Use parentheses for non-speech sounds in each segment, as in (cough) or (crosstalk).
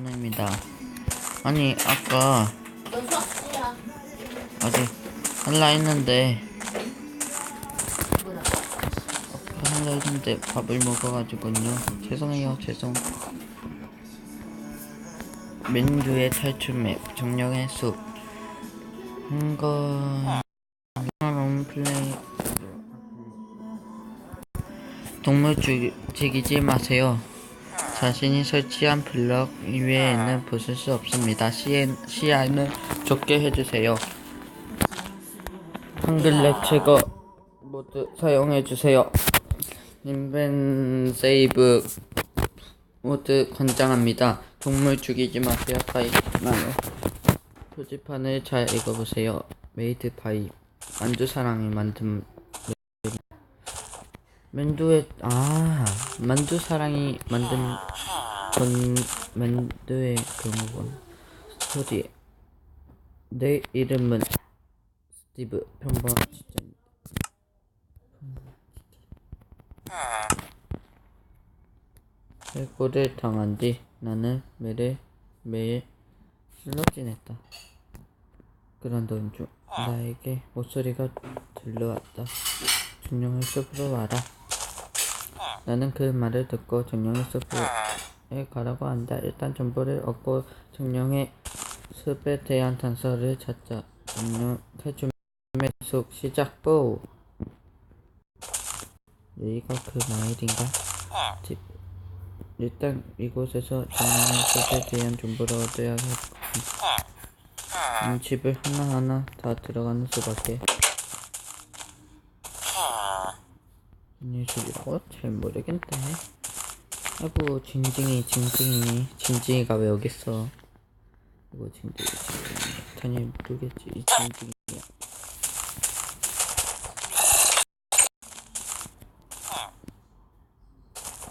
준호입니다. 아니 아까. 아직 할라 했는데 뭐라? 할라 했는데 밥을 먹어가지고요. 죄송해요 죄송. 맨주의 탈출 맵 정령의 숲 한거 홈플레이 동물 죽, 죽이지 마세요. 자신이 설치한 블럭 이외에는 부술 수 없습니다. 시에, 시야는 좁게 해주세요. 한글렉 제거 모두 사용해주세요. 인벤 세이브 모두 권장합니다. 동물 죽이지 마세요. 파이 나요. 표지판을 잘 읽어보세요. 메이드 파이 만두 사랑이 만든 만두의 아 만두 사랑이 만든 건 만두의 경우건 소리 내 이름은 스티브 평범 진짜입니다. 해고를 당한 뒤 나는 매일 매일 술로 지냈다. 그런던 중 나에게 목소리가 들려왔다. 정령의 숲으로 와라. 나는 그 말을 듣고 정령의 숲에 가라고 한다. 일단 정보를 얻고 정령의 숲에 대한 단서를 찾자. 정령 탈출의 숲 시작 고! 여기가 그 마을인가? 집. 일단 이곳에서 정령의 숲에 대한 정보를 얻어야 할 음, 집을 하나하나 다 들어가는 수밖에. 녀석이라고? 잘 모르겠네. 아이고, 징징이, 징징이. 징징이가 왜 여기 있어? 이거 징징이, 징징이. 당연히 모르겠지, 이 징징이야.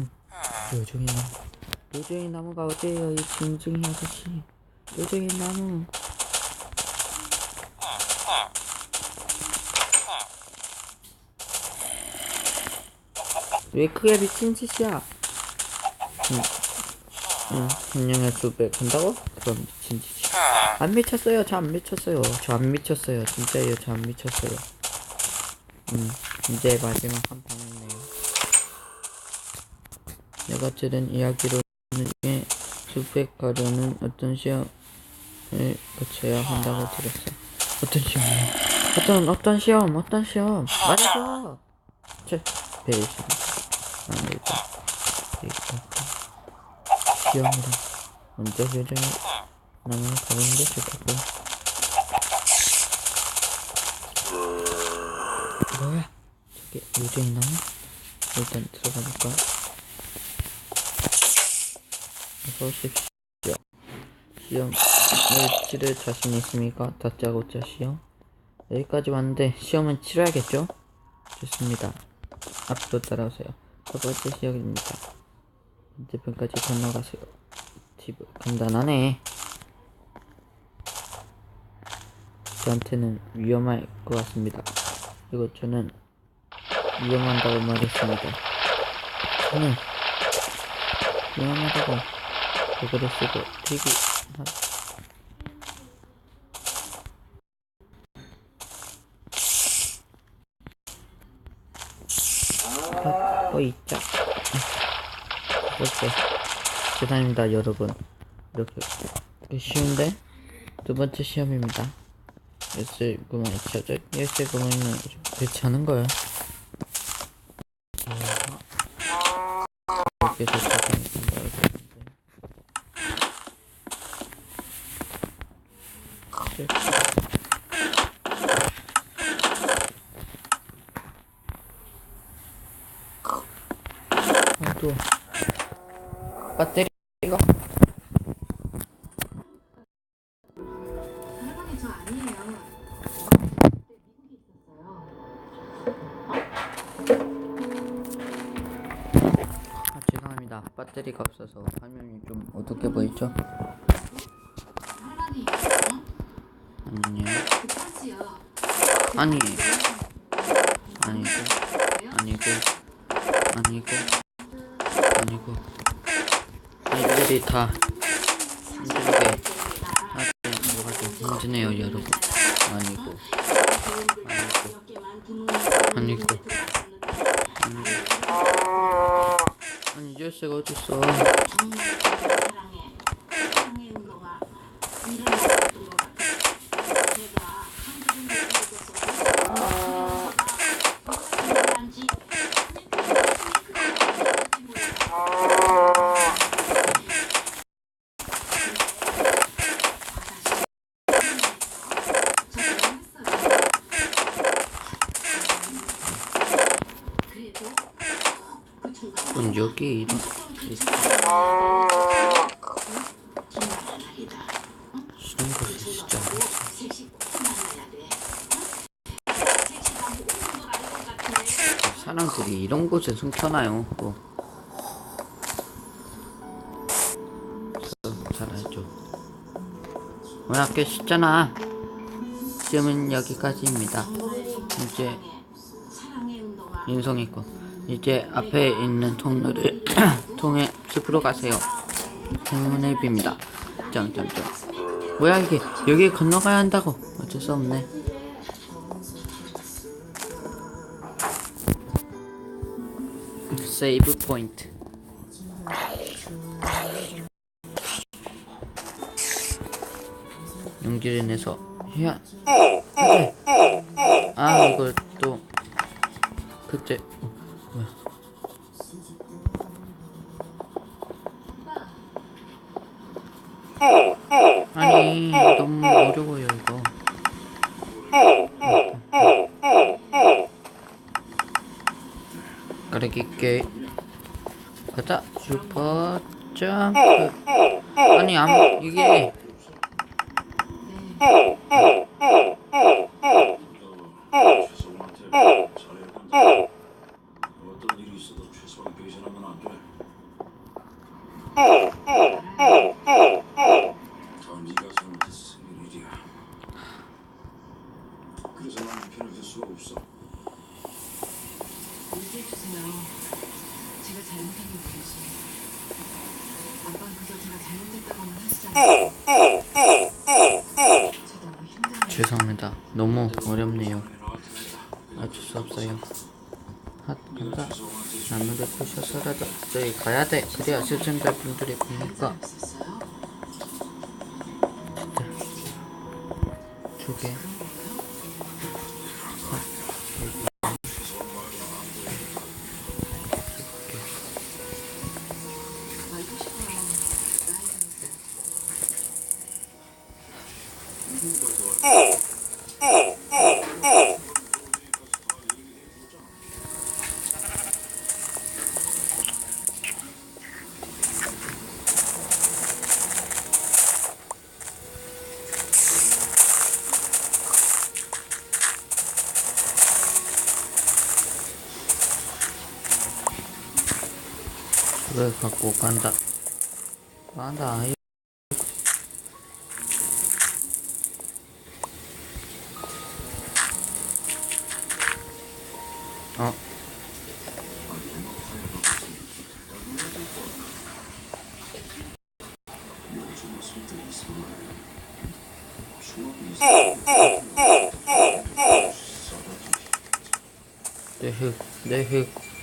음, 요정이 나무. 요정이 나무가 어디에요, 이 징징이 아저씨. 요정이 나무. 왜 크게 미친 짓이야? 응, 응, 분명히 두배 간다고? 그럼 미친 짓이야. 안 미쳤어요. 저 안 미쳤어요. 저 안 미쳤어요. 진짜예요. 저 안 미쳤어요. 음, 이제 마지막 한 방이네요. 내가 들은 이야기로는 이 숲에 가려는 어떤 시험을 거쳐야 한다고 들었어. 어떤 시험이요? 어떤 어떤 시험? 어떤 시험? 말해줘. 제. 이거 시험이라 먼저 요정이 나는 가는 게 좋겠고. 뭐야? 저기 요정이 나무? 일단 들어가볼까? 어서 오십시오. 시험 을 치를 자신 있습니까? 다짜고짜 시험? 여기까지 왔는데 시험은 치러야겠죠? 좋습니다. 앞으로 따라오세요. 첫 번째 시험입니다. 반대편까지 건너가세요. 팁 간단하네. 저한테는 위험할 것 같습니다. 그리고 저는 위험한다고 말했습니다. 저는 위험하다고 그거를 쓰고 되게 하... 어, 어 있자. 이렇게 죄송합니다 여러분. 이렇게, 쉬운데 두 번째 시험입니다. 열쇠 구멍이 쳐져 열쇠 그렇지 않은 거야. 이렇게 해서는 거야. 아, 또 배터리가 아니에요. 아, 죄송합니다. 배터리가 없어서 화면이 좀 어둡게 보이죠? 할머니, 어? 아니요. 그 파지요. 아니. 아니고, 아니고, 아니고, 아니고. 이들이 다 힘들게 하지 뭐가 힘드네요 여러분. 아니고. 아니고. 아니고. 아니 뉴스가 어딨어? 그럼 여기 이런 진짜 사람들이 이런 곳에 숨겨놔요. 또. 저, 잘 알죠. 워낙 꽤 쉽잖아. 지금은 여기까지입니다. 이제 인성이 거 이제 앞에 있는 통로를 (clears throat) 통해 숲으로 가세요. 행운을 빕니다. 점점점. 뭐야 이게? 여기 건너가야 한다고. 어쩔 수 없네. 세이브 포인트. 용기를 내서 해야. 아 이걸 또 그때 어, 뭐야 아니 너무 어려워요 이거 가르기 게 가자 슈퍼 점프 아니 아무 이게 어떤 일이 있어도 최소한 배신하면 안 돼. 다 네가 잘못해서 생긴 일이야. 그래서 난 편을 들 수가 없어. 얘기해주세요. 제가 잘못한 게 뭐지? 아빠는 그저 제가 잘못했다고만 하시잖아요. 저도 너무 힘들어요. 죄송합니다 너무 어렵네요. 어쩔 수 없어요. 핫 간다 나무를 부셔서라도 저기 가야 돼. 그래야 시청자 분들이 보니까. 없었어요? 두개 그걸 갖고 간다 간다 아이 어내 흙, 내 흙,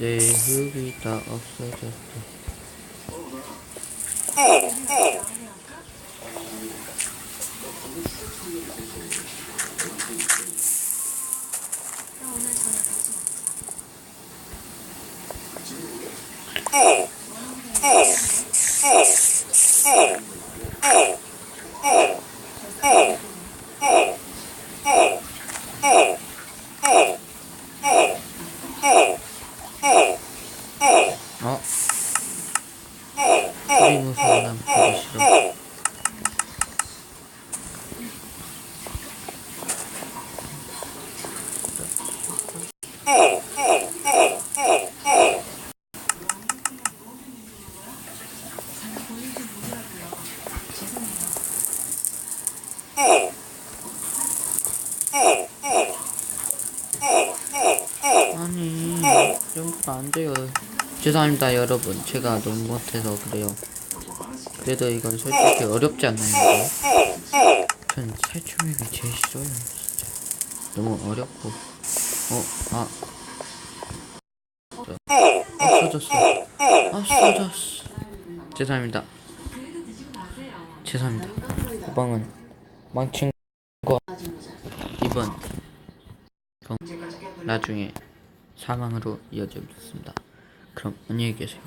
내 흙이 다 없어졌어. 어? 무서운 사람 보기 싫어. 아니, 이러면 안 돼요. 죄송합니다, 여러분. 제가 너무 못해서 그래요. 그래도 이건 솔직히 어렵지 않나요, 이거? 전 탈출맵이 제일 싫어요 진짜. 너무 어렵고. 어 아. 없어졌어. 없어졌어. 죄송합니다. 죄송합니다. 후방은 망친 거. 이번 경 나중에 사망으로 이어져 있습니다. 그럼 안녕히 계세요